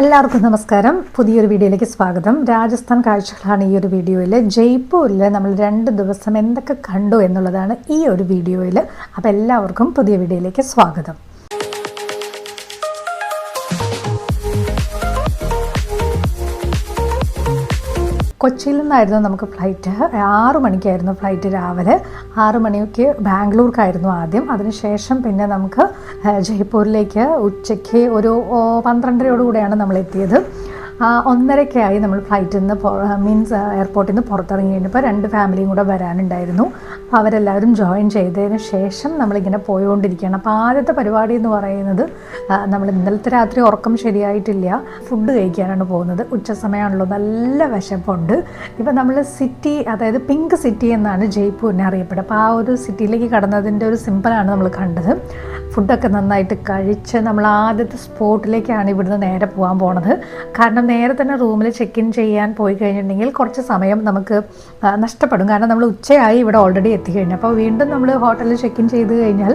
എല്ലാവർക്കും നമസ്കാരം. പുതിയൊരു വീഡിയോയിലേക്ക് സ്വാഗതം. രാജസ്ഥാൻ കാഴ്ചകളാണ് ഈ ഒരു വീഡിയോയിൽ ജയ്പൂരിൽ നമ്മൾ രണ്ട് ദിവസം എന്തൊക്കെ കണ്ടു എന്നുള്ളതാണ് ഈ ഒരു വീഡിയോയിൽ അപ്പോൾ എല്ലാവർക്കും പുതിയ വീഡിയോയിലേക്ക് സ്വാഗതം. കൊച്ചിയിൽ നിന്നായിരുന്നു നമുക്ക് ഫ്ലൈറ്റ്. ആറു മണിക്കായിരുന്നു ഫ്ലൈറ്റ് രാവിലെ. ആറു മണിക്ക് ബാംഗ്ലൂർക്കായിരുന്നു ആദ്യം. അതിനുശേഷം പിന്നെ നമുക്ക് ജയ്പൂരിലേക്ക് ഉച്ചയ്ക്ക് ഒരു പന്ത്രണ്ടരയോടുകൂടെയാണ് നമ്മൾ എത്തിയത് ആ, ഒന്നരയ്ക്കായി നമ്മൾ ഫ്ലൈറ്റിൽ നിന്ന് മീൻസ് എയർപോർട്ടിൽ നിന്ന് പുറത്തിറങ്ങി കഴിഞ്ഞപ്പോൾ രണ്ട് ഫാമിലിയും കൂടെ വരാനുണ്ടായിരുന്നു. അപ്പോൾ അവരെല്ലാവരും ജോയിൻ ചെയ്തതിന് ശേഷം നമ്മളിങ്ങനെ പോയിക്കൊണ്ടിരിക്കുകയാണ് അപ്പോൾ ആദ്യത്തെ പരിപാടി എന്ന് പറയുന്നത് നമ്മൾ ഇന്നലത്തെ രാത്രി ഉറക്കം ശരിയായിട്ടില്ല. ഫുഡ് കഴിക്കാനാണ് പോകുന്നത്. ഉച്ച സമയമാണല്ലോ നല്ല വിശപ്പുണ്ട്. ഇപ്പം നമ്മൾ സിറ്റി അതായത് പിങ്ക് സിറ്റി എന്നാണ് ജയ്പൂരിനെ അറിയപ്പെടുക. അപ്പോൾ ആ ഒരു സിറ്റിയിലേക്ക് കടന്നതിന്റെ ഒരു സിമ്പിളാണ് നമ്മൾ കണ്ടത്. ഫുഡൊക്കെ നന്നായിട്ട് കഴിച്ച് നമ്മൾ ആദ്യത്തെ സ്പോട്ടിലേക്കാണ് ഇവിടുന്ന് നേരെ പോകാൻ പോണത്. കാരണം നേരെ തന്നെ റൂമിൽ ചെക്ക് ഇൻ ചെയ്യാൻ പോയി കഴിഞ്ഞിട്ടുണ്ടെങ്കിൽ കുറച്ച് സമയം നമുക്ക് നഷ്ടപ്പെടും. കാരണം നമ്മൾ ഉച്ചയായി ഇവിടെ ഓൾറെഡി എത്തിക്കഴിഞ്ഞു. അപ്പോൾ വീണ്ടും നമ്മൾ ഹോട്ടലിൽ ചെക്ക് ഇൻ ചെയ്ത് കഴിഞ്ഞാൽ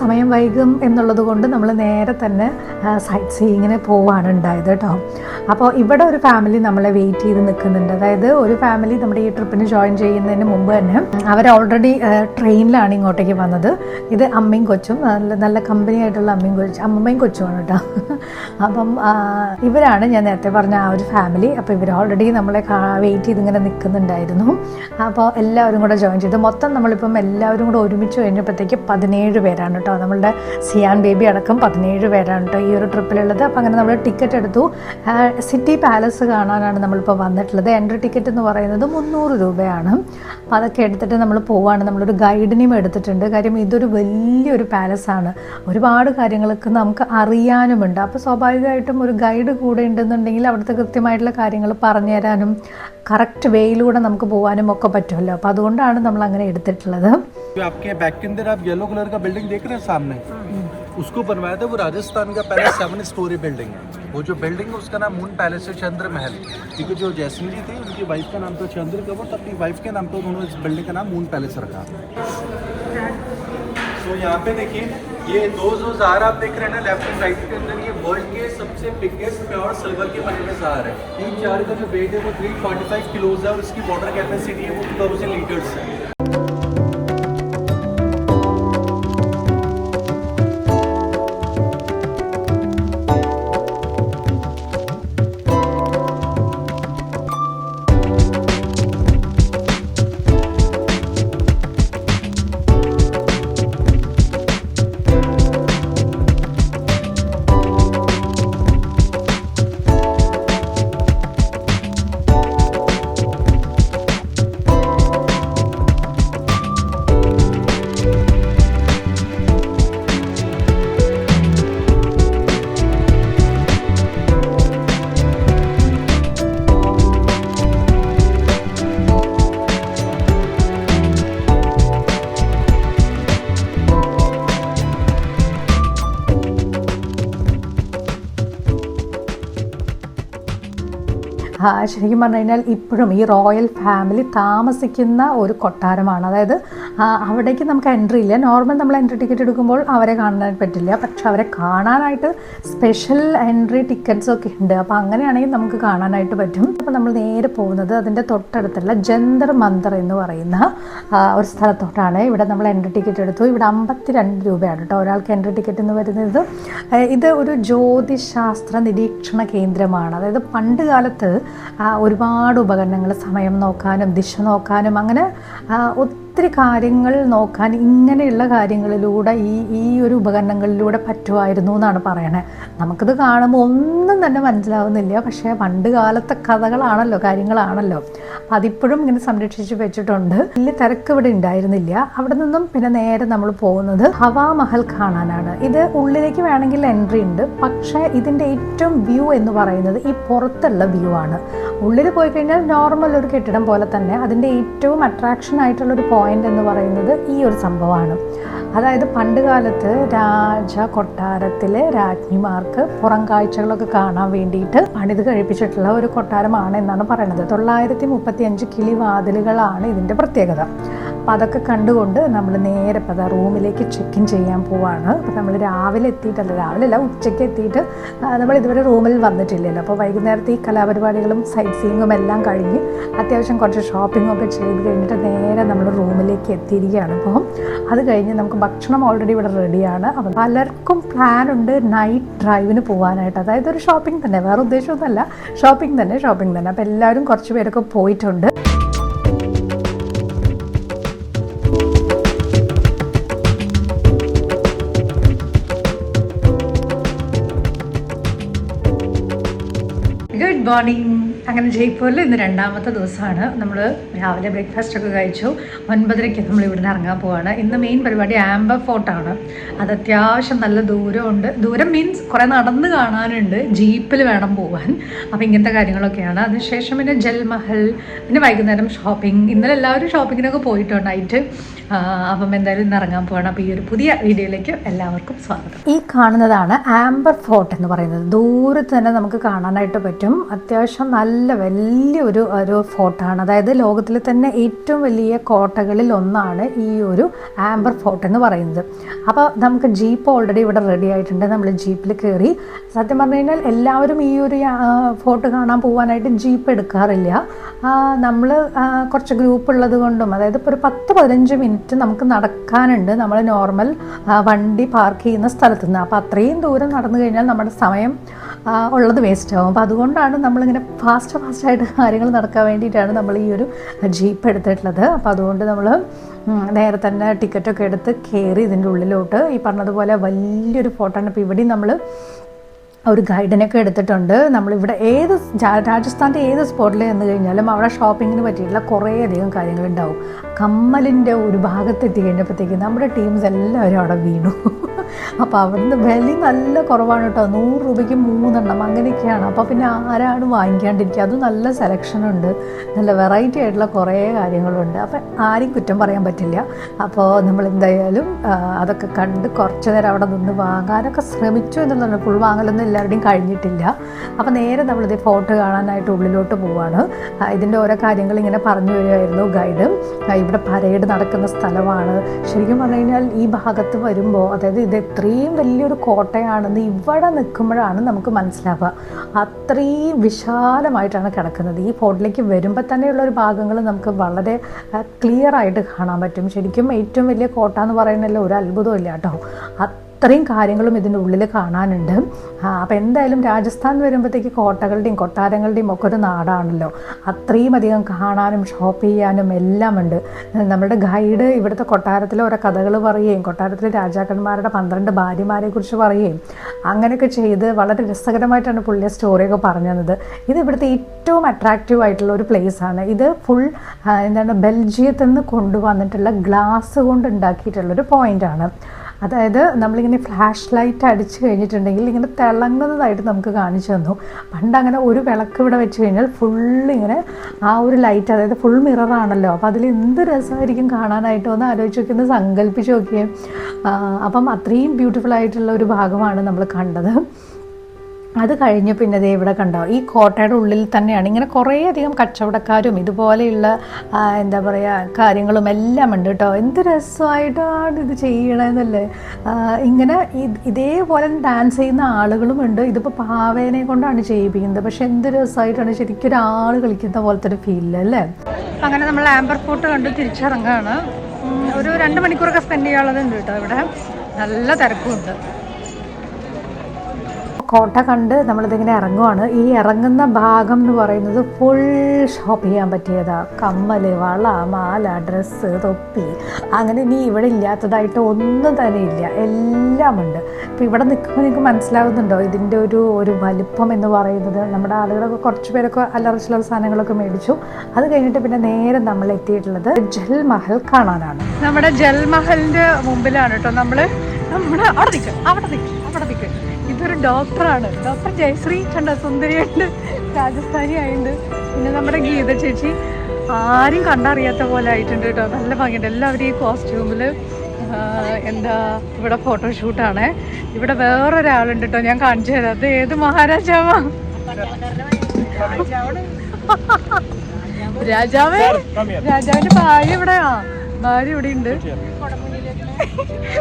സമയം വൈകും എന്നുള്ളത് കൊണ്ട് നമ്മൾ നേരെ തന്നെ സൈറ്റ് സീയിങ്ങിന് പോവാണ് ഉണ്ടായത് കേട്ടോ. അപ്പോൾ ഇവിടെ ഒരു ഫാമിലി നമ്മളെ വെയിറ്റ് ചെയ്ത് നിൽക്കുന്നുണ്ട്. അതായത് ഒരു ഫാമിലി നമ്മുടെ ഈ ട്രിപ്പിന് ജോയിൻ ചെയ്യുന്നതിന് മുമ്പ് തന്നെ അവർ ഓൾറെഡി ട്രെയിനിലാണ് ഇങ്ങോട്ടേക്ക് വന്നത്. ഇത് അമ്മയും കൊച്ചും നല്ല നല്ല കമ്പനി ആയിട്ടുള്ള അമ്മയും കൊച്ചും അമ്മയും കൊച്ചുമാണ് കേട്ടോ. അപ്പം ഇവരാണ് ഞാൻ നേരത്തെ പറഞ്ഞ ആ ഒരു ഫാമിലി അപ്പോൾ ഇവർ ഓൾറെഡി നമ്മളെ വെയിറ്റ് ചെയ്ത് ഇങ്ങനെ നിൽക്കുന്നുണ്ടായിരുന്നു അപ്പോൾ എല്ലാവരും കൂടെ ജോയിൻ ചെയ്തു. മൊത്തം നമ്മളിപ്പം എല്ലാവരും കൂടെ ഒരുമിച്ച് കഴിഞ്ഞപ്പോഴത്തേക്ക് പതിനേഴ് പേരാണ് കേട്ടോ നമ്മളുടെ സിയാൻ ബേബി അടക്കം പതിനേഴ് പേരാണ് കേട്ടോ ഈ ഒരു ട്രിപ്പിലുള്ളത് അപ്പോൾ അങ്ങനെ നമ്മൾ ടിക്കറ്റ് എടുത്തു. സിറ്റി പാലസ് കാണാനാണ് നമ്മളിപ്പോൾ വന്നിട്ടുള്ളത്. എൻട്രി ടിക്കറ്റ് എന്ന് പറയുന്നത് മുന്നൂറ് രൂപയാണ്. അപ്പോൾ അതൊക്കെ എടുത്തിട്ട് നമ്മൾ പോവാണ്. നമ്മളൊരു ഗൈഡിനെയും എടുത്തിട്ടുണ്ട്. കാര്യം ഇതൊരു വലിയൊരു പാലസാണ് ഒരുപാട് കാര്യങ്ങളൊക്കെ നമുക്ക് അറിയാനുമുണ്ട്. അപ്പോൾ സ്വാഭാവികമായിട്ടും ഒരു ഗൈഡ് കൂടെ ഉണ്ടെന്നുണ്ടെങ്കിൽ അവിടുത്തെ കൃത്യമായിട്ടുള്ള കാര്യങ്ങൾ പറഞ്ഞു തരാനും കറക്റ്റ് വേയിലൂടെ നമുക്ക് പോകാനും ഒക്കെ പറ്റുമല്ലോ അപ്പോൾ അതുകൊണ്ടാണ് നമ്മൾ അങ്ങനെ എടുത്തിട്ടുള്ളത് जो आपके बैक के अंदर आप येलो कलर का बिल्डिंग देख रहे हैं सामने उसको बनवाया था वो राजस्थान का पहले सेवन स्टोरी बिल्डिंग है वो जो बिल्डिंग है उसका नाम मून पैलेस है चंद्र महल क्योंकि जो जैसमिन जी थी उनकी वाइफ का नाम था चंद्र कंवर तो अपनी वाइफ के नाम पे उन्होंने इस बिल्डिंग का नाम मून पैलेस रखा तो यहाँ पे देखिए, ये दो जो जहार आप देख रहे हैं ना लेफ़्ट एंड राइट के अंदर, ये वर्ल्ड के सबसे बिगेस्ट प्योर सिल्वर के बने हुए जार है। इन चार का जो वेट है, वो 345 किलोज है और इसकी वाटर कैपेसिटी है, वो 2000 लीटर्स है। ശരിക്കും പറഞ്ഞു കഴിഞ്ഞാൽ ഇപ്പോഴും ഈ റോയൽ ഫാമിലി താമസിക്കുന്ന ഒരു കൊട്ടാരമാണ്. അതായത് അവിടേക്ക് നമുക്ക് എൻട്രി ഇല്ല. നോർമൽ നമ്മൾ എൻട്രി ടിക്കറ്റ് എടുക്കുമ്പോൾ അവരെ കാണാൻ പറ്റില്ല. പക്ഷെ അവരെ കാണാനായിട്ട് സ്പെഷ്യൽ എൻട്രി ടിക്കറ്റ്സ് ഒക്കെ ഉണ്ട്. അപ്പോൾ അങ്ങനെയാണെങ്കിൽ നമുക്ക് കാണാനായിട്ട് പറ്റും. അപ്പോൾ നമ്മൾ നേരെ പോകുന്നത് അതിന്റെ തൊട്ടടുത്തുള്ള ജന്തർ മന്ദർ എന്ന് പറയുന്ന ഒരു സ്ഥലത്തോട്ടാണ്. ഇവിടെ നമ്മൾ എൻട്രി ടിക്കറ്റ് എടുത്തു. ഇവിടെ അമ്പത്തി രണ്ട് രൂപയാണ് കേട്ടോ ഒരാൾക്ക് എൻട്രി ടിക്കറ്റ് എന്ന് വരുന്നത്. ഇത് ഒരു ജ്യോതിശാസ്ത്ര നിരീക്ഷണ കേന്ദ്രമാണ്. അതായത് പണ്ട് കാലത്ത് ഒരുപാട് ഉപകരണങ്ങൾ സമയം നോക്കാനും ദിശ നോക്കാനും അങ്ങനെ ഒത്തിരി കാര്യങ്ങൾ നോക്കാൻ ഇങ്ങനെയുള്ള കാര്യങ്ങളിലൂടെ ഈ ഈ ഒരു ഉപകരണങ്ങളിലൂടെ പറ്റുമായിരുന്നു എന്നാണ് പറയണേ. നമുക്കിത് കാണുമ്പോൾ ഒന്നും തന്നെ മനസ്സിലാവുന്നില്ല. പക്ഷേ പണ്ട് കാലത്തെ കഥകളാണല്ലോ കാര്യങ്ങളാണല്ലോ. അതിപ്പോഴും ഇങ്ങനെ സംരക്ഷിച്ച് വെച്ചിട്ടുണ്ട്. വലിയ തിരക്ക് ഇവിടെ ഉണ്ടായിരുന്നില്ല. അവിടെ നിന്നും പിന്നെ നേരെ നമ്മൾ പോകുന്നത് ഹവാ മഹൽ കാണാനാണ്. ഇത് ഉള്ളിലേക്ക് വേണമെങ്കിൽ എൻട്രി ഉണ്ട്. പക്ഷേ ഇതിന്റെ ഏറ്റവും വ്യൂ എന്ന് പറയുന്നത് ഈ പുറത്തുള്ള വ്യൂ ആണ്. ഉള്ളിൽ പോയി കഴിഞ്ഞാൽ നോർമൽ ഒരു കെട്ടിടം പോലെ തന്നെ അതിന്റെ ഏറ്റവും അട്രാക്ഷൻ ആയിട്ടുള്ള ഒരു പോയിന്റ് എന്ന് പറയുന്നത് ഈ ഒരു സംഭവമാണ്. അതായത് പണ്ട് കാലത്ത് രാജ കൊട്ടാരത്തിലെ രാജ്ഞിമാർക്ക് പുറം കാഴ്ചകളൊക്കെ കാണാൻ വേണ്ടിയിട്ട് പണിത് കഴിപ്പിച്ചിട്ടുള്ള ഒരു കൊട്ടാരമാണ് എന്നാണ് പറയുന്നത്. തൊള്ളായിരത്തി മുപ്പത്തി അഞ്ച് കിളിവാതിലുകളാണ് ഇതിന്റെ പ്രത്യേകത. അപ്പം അതൊക്കെ കണ്ടുകൊണ്ട് നമ്മൾ നേരെ ഇപ്പോൾ അതാ റൂമിലേക്ക് ചെക്ക് ഇൻ ചെയ്യാൻ പോവാണ്. അപ്പം നമ്മൾ രാവിലെ എത്തിയിട്ടല്ല രാവിലെ അല്ല ഉച്ചയ്ക്ക് എത്തിയിട്ട് നമ്മൾ ഇതുവരെ റൂമിൽ വന്നിട്ടില്ലല്ലോ. അപ്പോൾ വൈകുന്നേരത്തെ ഈ കലാപരിപാടികളും സൈറ്റ് സീയിങ്ങും എല്ലാം കഴിഞ്ഞ് അത്യാവശ്യം കുറച്ച് ഷോപ്പിംഗും ഒക്കെ ചെയ്ത് കഴിഞ്ഞിട്ട് നേരെ നമ്മൾ റൂമിലേക്ക് എത്തിയിരിക്കുകയാണ്. അപ്പോൾ അത് കഴിഞ്ഞ് നമുക്ക് ഭക്ഷണം ഓൾറെഡി ഇവിടെ റെഡിയാണ് അപ്പം പലർക്കും പ്ലാൻ ഉണ്ട് നൈറ്റ് ഡ്രൈവിന് പോകാനായിട്ട് അതായത് ഒരു ഷോപ്പിംഗ് തന്നെ. വേറെ ഉദ്ദേശമൊന്നുമല്ല. ഷോപ്പിംഗ് തന്നെ ഷോപ്പിംഗ് തന്നെ. അപ്പം എല്ലാവരും കുറച്ച് പേരൊക്കെ പോയിട്ടുണ്ട്. ഗുഡ് മോർണിംഗ് അങ്ങനെ ജയ്പൂരിൽ ഇന്ന് രണ്ടാമത്തെ ദിവസമാണ്. നമ്മൾ രാവിലെ ബ്രേക്ക്ഫാസ്റ്റ് ഒക്കെ കഴിച്ചു. ഒൻപതരയ്ക്ക് നമ്മൾ ഇവിടുന്ന് ഇറങ്ങാൻ പോവാണ്. ഇന്ന് മെയിൻ പരിപാടി ആംബർ ഫോർട്ടാണ് അത് അത്യാവശ്യം നല്ല ദൂരമുണ്ട്. ദൂരം മീൻസ് കുറേ നടന്ന് കാണാനുണ്ട്. ജീപ്പിൽ വേണം പോവാൻ. അപ്പോൾ ഇങ്ങനത്തെ കാര്യങ്ങളൊക്കെയാണ്. അതിനുശേഷം പിന്നെ ജൽമഹൽ പിന്നെ വൈകുന്നേരം ഷോപ്പിംഗ് ഇന്നലെ എല്ലാവരും ഷോപ്പിങ്ങിനൊക്കെ പോയിട്ടുണ്ട് നൈറ്റ് അപ്പം എന്തായാലും ഇന്ന് ഇറങ്ങാൻ പോവാണ്. അപ്പോൾ ഈ ഒരു പുതിയ വീഡിയോയിലേക്ക് എല്ലാവർക്കും സ്വാഗതം. ഈ കാണുന്നതാണ് ആംബർ ഫോർട്ട് എന്ന് പറയുന്നത്. ദൂരത്ത് തന്നെ നമുക്ക് കാണാനായിട്ട് പറ്റും. അത്യാവശ്യം നല്ല വലിയൊരു ഒരു ഒരു ഫോർട്ടാണ് അതായത് ലോകത്തിലെ തന്നെ ഏറ്റവും വലിയ കോട്ടകളിൽ ഒന്നാണ് ഈ ഒരു ആംബർ ഫോർട്ട് എന്ന് പറയുന്നത്. അപ്പോൾ നമുക്ക് ജീപ്പ് ഓൾറെഡി ഇവിടെ റെഡി ആയിട്ടുണ്ട്. നമ്മൾ ജീപ്പിൽ കയറി സത്യം പറഞ്ഞു കഴിഞ്ഞാൽ എല്ലാവരും ഈ ഒരു ഫോർട്ട് കാണാൻ പോകാനായിട്ട് ജീപ്പ് എടുക്കാറില്ല. നമ്മൾ കുറച്ച് ഗ്രൂപ്പ് ഉള്ളത് കൊണ്ടും അതായത് ഇപ്പോൾ ഒരു പത്ത് പതിനഞ്ച് മിനിറ്റ് നമുക്ക് നടക്കാനുണ്ട്. നമ്മൾ നോർമൽ വണ്ടി പാർക്ക് ചെയ്യുന്ന സ്ഥലത്ത് നിന്ന്. അപ്പോൾ അത്രയും ദൂരം നടന്നു കഴിഞ്ഞാൽ നമ്മുടെ സമയം ഉള്ളത് വേസ്റ്റ് ആവും. അപ്പോൾ അതുകൊണ്ടാണ് നമ്മളിങ്ങനെ ഫാസ്റ്റ് ഫാസ്റ്റായിട്ട് കാര്യങ്ങൾ നടക്കാൻ വേണ്ടിയിട്ടാണ് നമ്മൾ ഈ ഒരു ജീപ്പ് എടുത്തിട്ടുള്ളത്. അപ്പോൾ അതുകൊണ്ട് നമ്മൾ നേരെ തന്നെ ടിക്കറ്റൊക്കെ എടുത്ത് കയറി ഇതിന്റെ ഉള്ളിലോട്ട്. ഈ പറഞ്ഞതുപോലെ വലിയൊരു ഫോട്ടോ ആണ്. ഇപ്പോൾ ഇവിടെയും നമ്മൾ ഒരു ഗൈഡിനൊക്കെ എടുത്തിട്ടുണ്ട്. നമ്മളിവിടെ ഏത് രാജസ്ഥാന്റെ ഏത് സ്പോട്ടിൽ ചെന്ന് കഴിഞ്ഞാലും അവിടെ ഷോപ്പിങ്ങിന് പറ്റിയിട്ടുള്ള കുറേയധികം കാര്യങ്ങളുണ്ടാവും കമ്മലിന്റെ ഒരു ഭാഗത്തെത്തി കഴിഞ്ഞപ്പോഴത്തേക്ക് നമ്മുടെ ടീംസ് എല്ലാവരും അവിടെ വീണു. അപ്പോൾ അവിടുന്ന് വില നല്ല കുറവാണ് കേട്ടോ. നൂറ് രൂപയ്ക്ക് മൂന്നെണ്ണം അങ്ങനെയൊക്കെയാണ്. അപ്പോൾ പിന്നെ ആരാണ് വാങ്ങിക്കാണ്ടിരിക്കുക? അതും നല്ല സെലക്ഷനുണ്ട് നല്ല വെറൈറ്റി ആയിട്ടുള്ള കുറേ കാര്യങ്ങളുണ്ട്. അപ്പം ആരും കുറ്റം പറയാൻ പറ്റില്ല. അപ്പോൾ നമ്മൾ എന്തായാലും അതൊക്കെ കണ്ട് കുറച്ച് നേരം അവിടെ നിന്ന് വാങ്ങാനൊക്കെ ശ്രമിച്ചു എന്നുള്ളതാണ്. ഫുൾ വാങ്ങലൊന്നും എല്ലാവരുടെയും കഴിഞ്ഞിട്ടില്ല. അപ്പോൾ നേരെ നമ്മളിത് ഫോട്ടോ കാണാനായിട്ട് ഉള്ളിലോട്ട് പോവാണ്. ഇതിന്റെ ഓരോ കാര്യങ്ങൾ ഇങ്ങനെ പറഞ്ഞു വരികയായിരുന്നു ഗൈഡ് ഇവിടെ പരേഡ് നടക്കുന്ന സ്ഥലമാണ്. ശരിക്കും പറഞ്ഞു കഴിഞ്ഞാൽ ഈ ഭാഗത്ത് വരുമ്പോൾ അതായത് ഇത് ഇത്രയും വലിയൊരു കോട്ടയാണെന്ന് ഇവിടെ നിൽക്കുമ്പോഴാണ് നമുക്ക് മനസ്സിലാവുക. അത്രയും വിശാലമായിട്ടാണ് കിടക്കുന്നത്. ഈ ഫോർട്ടിലേക്ക് വരുമ്പോൾ തന്നെയുള്ള ഒരു ഭാഗങ്ങൾ നമുക്ക് വളരെ ക്ലിയർ ആയിട്ട് കാണാൻ പറ്റും. ശരിക്കും ഏറ്റവും വലിയ കോട്ട എന്ന് പറയുന്നതിൽ ഒരു അത്ഭുതമില്ല കേട്ടോ. അത്രയും കാര്യങ്ങളും ഇതിന്റെ ഉള്ളിൽ കാണാനുണ്ട്. അപ്പോൾ എന്തായാലും രാജസ്ഥാൻ വരുമ്പോഴത്തേക്ക് കോട്ടകളുടെയും കൊട്ടാരങ്ങളുടെയും ഒക്കെ ഒരു നാടാണല്ലോ. അത്രയും അധികം കാണാനും ഷോപ്പ് ചെയ്യാനും എല്ലാം ഉണ്ട്. നമ്മുടെ ഗൈഡ് ഇവിടുത്തെ കൊട്ടാരത്തിലെ ഓരോ കഥകൾ പറയുകയും കൊട്ടാരത്തിലെ രാജാക്കന്മാരുടെ പന്ത്രണ്ട് ഭാര്യമാരെ കുറിച്ച് പറയുകയും അങ്ങനെയൊക്കെ ചെയ്ത് വളരെ രസകരമായിട്ടാണ് പുള്ളിയെ സ്റ്റോറിയൊക്കെ പറഞ്ഞു തന്നത്. ഇത് ഇവിടുത്തെ ഏറ്റവും അട്രാക്റ്റീവ് ആയിട്ടുള്ള ഒരു പ്ലേസ് ആണ്. ഇത് ഫുൾ എന്താണ് ബെൽജിയത്തിൽ നിന്ന് കൊണ്ടുവന്നിട്ടുള്ള ഗ്ലാസ് കൊണ്ട് ഉണ്ടാക്കിയിട്ടുള്ളൊരു പോയിന്റാണ് അതായത് നമ്മളിങ്ങനെ ഫ്ലാഷ് ലൈറ്റ് അടിച്ചു കഴിഞ്ഞിട്ടുണ്ടെങ്കിൽ ഇങ്ങനെ തിളങ്ങുന്നതായിട്ട് നമുക്ക് കാണിച്ചു തന്നു. പണ്ട് അങ്ങനെ ഒരു വിളക്ക് ഇവിടെ വെച്ച് കഴിഞ്ഞാൽ ഫുള്ള് ഇങ്ങനെ ആ ഒരു ലൈറ്റ് അതായത് ഫുൾ മിററാണല്ലോ അപ്പോൾ അതിൽ എന്ത് രസമായിരിക്കും കാണാനായിട്ട് ഒന്ന് ആലോചിച്ച് നോക്കി ഒന്ന് സങ്കല്പിച്ച് നോക്കിയേ. അപ്പം അത്രയും ബ്യൂട്ടിഫുൾ ആയിട്ടുള്ള ഒരു ഭാഗമാണ് നമ്മൾ കണ്ടത്. അത് കഴിഞ്ഞ് പിന്നെ ദേ ഇവിടെ കണ്ടോ ഈ കോട്ടയുടെ ഉള്ളിൽ തന്നെയാണ് ഇങ്ങനെ കുറേയധികം കച്ചവടക്കാരും ഇതുപോലെയുള്ള എന്താ പറയുക കാര്യങ്ങളും എല്ലാം ഉണ്ട് കേട്ടോ. എന്ത് രസമായിട്ടാണ് ഇത് ചെയ്യണമെന്നല്ലേ ഇങ്ങനെ ഇത് ഇതേപോലെ ഡാൻസ് ചെയ്യുന്ന ആളുകളും ഉണ്ട്. ഇതിപ്പോൾ പാവേനെ കൊണ്ടാണ് ചെയ്യിപ്പിക്കുന്നത്. പക്ഷെ എന്ത് രസമായിട്ടാണ് ശരിക്കും ഒരാൾ കളിക്കുന്ന പോലത്തെ ഒരു ഫീൽ അല്ലേ? അങ്ങനെ നമ്മൾ ആംബർ ഫോർട്ട് കണ്ട് തിരിച്ചിറങ്ങുകയാണ് ഒരു രണ്ട് മണിക്കൂറൊക്കെ സ്പെൻഡ് ചെയ്യാനുള്ളതുണ്ട് കേട്ടോ ഇവിടെ. നല്ല തിരക്കുമുണ്ട്. കോട്ട കണ്ട് നമ്മളിതിങ്ങനെ ഇറങ്ങുവാണ്. ഈ ഇറങ്ങുന്ന ഭാഗം എന്ന് പറയുന്നത് ഫുൾ ഷോപ്പ് ചെയ്യാൻ പറ്റിയതാ. കമ്മൽ വള മാല ഡ്രസ്സ് തൊപ്പി. അങ്ങനെ ഇനി ഇവിടെ ഇല്ലാത്തതായിട്ട് ഒന്നും തന്നെ ഇല്ല. എല്ലാം ഉണ്ട്. ഇപ്പം ഇവിടെ നിൽക്കുമ്പോൾ നിങ്ങൾക്ക് മനസ്സിലാവുന്നുണ്ടോ? ഇതിന്റെ ഒരു ഒരു വലിപ്പം എന്ന് പറയുന്നത് നമ്മുടെ ആളുകളൊക്കെ കുറച്ച് പേരൊക്കെ അല്ലറ ചില്ലറ സാധനങ്ങളൊക്കെ മേടിച്ചു. അത് കഴിഞ്ഞിട്ട് പിന്നെ നേരെ നമ്മൾ എത്തിയിട്ടുള്ളത് ജൽ മഹൽ കാണാനാണ്. നമ്മുടെ ജൽ ജൽമഹലിന്റെ മുമ്പിലാണ് കേട്ടോ നമ്മൾ നമ്മുടെ അവിടെ നിൽക്കും അവിടെ നിൽക്കും ഇതൊരു ഡോക്ടറാണ്. ഡോക്ടർ ജയശ്രീ കണ്ട സുന്ദരിയുണ്ട് രാജസ്ഥാനി ആയിട്ടുണ്ട് പിന്നെ നമ്മുടെ ഗീത ചേച്ചി. ആരും കണ്ടറിയാത്ത പോലെ ആയിട്ടുണ്ട് കേട്ടോ. നല്ല ഭംഗിയുണ്ട്. എല്ലാവരും ഈ കോസ്റ്റ്യൂമിൽ എന്താ ഇവിടെ ഫോട്ടോഷൂട്ടാണ്. ഇവിടെ വേറൊരാളുണ്ട് കേട്ടോ. ഞാൻ കാണിച്ചു തരാം. അത് ഏത് മഹാരാജാവാ? രാജാവേ. രാജാവിന്റെ ഭാര്യ ഇവിടെയാ. ഭാര്യ ഇവിടെ ഉണ്ട്.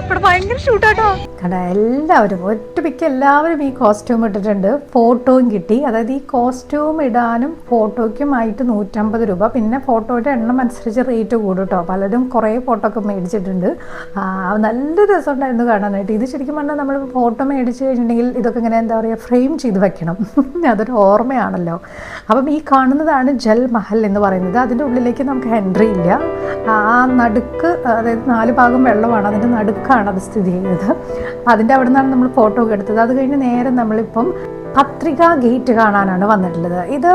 ഇവിടെ ഭയങ്കര ഷൂട്ടാട്ടോ. കട എല്ലാവരും ഒറ്റമിക്ക എല്ലാവരും ഈ കോസ്റ്റ്യൂം ഇട്ടിട്ടുണ്ട്. ഫോട്ടോയും കിട്ടി. അതായത് ഈ കോസ്റ്റ്യൂം ഇടാനും ഫോട്ടോയ്ക്കുമായിട്ട് നൂറ്റമ്പത് രൂപ. പിന്നെ ഫോട്ടോയുടെ എണ്ണം അനുസരിച്ച് റേറ്റ് കൂടും കേട്ടോ. പലരും കുറേ ഫോട്ടോ ഒക്കെ മേടിച്ചിട്ടുണ്ട്. നല്ല നല്ല രസമുണ്ടായിരുന്നു കാണാനായിട്ട്. ഇത് ശരിക്കും പറഞ്ഞാൽ നമ്മൾ ഫോട്ടോ മേടിച്ച് കഴിഞ്ഞിട്ടുണ്ടെങ്കിൽ ഇതൊക്കെ ഇങ്ങനെ എന്താ പറയുക ഫ്രെയിം ചെയ്ത് വെക്കണം. അതൊരു ഓർമ്മയാണല്ലോ. അപ്പം ഈ കാണുന്നതാണ് ജൽ മഹൽ എന്ന് പറയുന്നത്. അതിന്റെ ഉള്ളിലേക്ക് നമുക്ക് എൻട്രി ഇല്ല. ആ നടുക്ക് അതായത് നാല് ഭാഗം വെള്ളമാണ് അതിന്റെ നടുക്കാണ് അത് സ്ഥിതി ചെയ്യുന്നത്. അതിന്റെ അവിടെ നിന്നാണ് നമ്മൾ ഫോട്ടോ ഒക്കെ എടുത്തത്. അത് കഴിഞ്ഞ് നേരെ നമ്മളിപ്പം പത്രിക ഗേറ്റ് കാണാനാണ് വന്നിട്ടുള്ളത്. ഇത്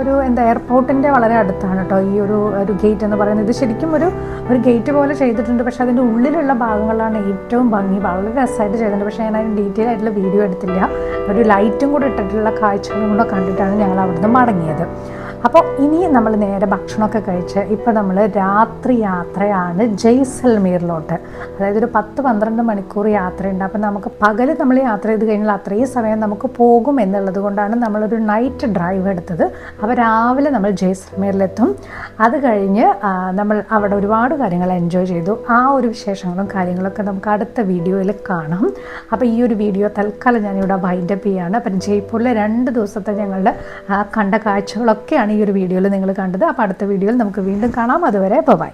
ഒരു എന്താ എയർപോർട്ടിന്റെ വളരെ അടുത്താണ് കേട്ടോ ഈ ഒരു ഒരു ഗേറ്റ് എന്ന് പറയുന്നത്. ഇത് ശരിക്കും ഒരു ഒരു ഗേറ്റ് പോലെ ചെയ്തിട്ടുണ്ട്. പക്ഷേ അതിന്റെ ഉള്ളിലുള്ള ഭാഗങ്ങളാണ് ഏറ്റവും ഭംഗി. വളരെ രസമായിട്ട് ചെയ്തിട്ടുണ്ട്. പക്ഷേ ഞാൻ അതിന് ഡീറ്റെയിൽ ആയിട്ടുള്ള വീഡിയോ എടുത്തില്ല. ഒരു ലൈറ്റും കൂടെ ഇട്ടിട്ടുള്ള കാഴ്ചകളും കൂടെ കണ്ടിട്ടാണ് ഞങ്ങൾ അവിടുന്ന് മടങ്ങിയത്. അപ്പോൾ ഇനി നമ്മൾ നേരെ ഭക്ഷണമൊക്കെ കഴിച്ച് ഇപ്പോൾ നമ്മൾ രാത്രി യാത്രയാണ് ജയ്സൽമീറിലോട്ട്. അതായത് ഒരു പത്ത് പന്ത്രണ്ട് മണിക്കൂർ യാത്രയുണ്ട്. അപ്പോൾ നമുക്ക് പകൽ നമ്മൾ യാത്ര ചെയ്ത് കഴിഞ്ഞാൽ അത്രയും സമയം നമുക്ക് പോകും എന്നുള്ളത് കൊണ്ടാണ് നമ്മളൊരു നൈറ്റ് ഡ്രൈവ് എടുത്തത്. അപ്പോൾ രാവിലെ നമ്മൾ ജയ്സൽമീറിലെത്തും. അത് കഴിഞ്ഞ് നമ്മൾ അവിടെ ഒരുപാട് കാര്യങ്ങൾ എൻജോയ് ചെയ്തു. ആ ഒരു വിശേഷങ്ങളും കാര്യങ്ങളൊക്കെ നമുക്ക് അടുത്ത വീഡിയോയിൽ കാണാം. അപ്പോൾ ഈ ഒരു വീഡിയോ തൽക്കാലം ഞാനിവിടെ വൈൻഡപ്പ് ചെയ്യുകയാണ് അപ്പം ജയ്പൂരിലെ രണ്ട് ദിവസത്തെ ഞങ്ങളുടെ കണ്ട കാഴ്ചകളൊക്കെയാണ് ഈ ഒരു വീഡിയോയിൽ നിങ്ങൾ കണ്ടത്. അപ്പോൾ അടുത്ത വീഡിയോയിൽ നമുക്ക് വീണ്ടും കാണാം. അതുവരെ ബൈ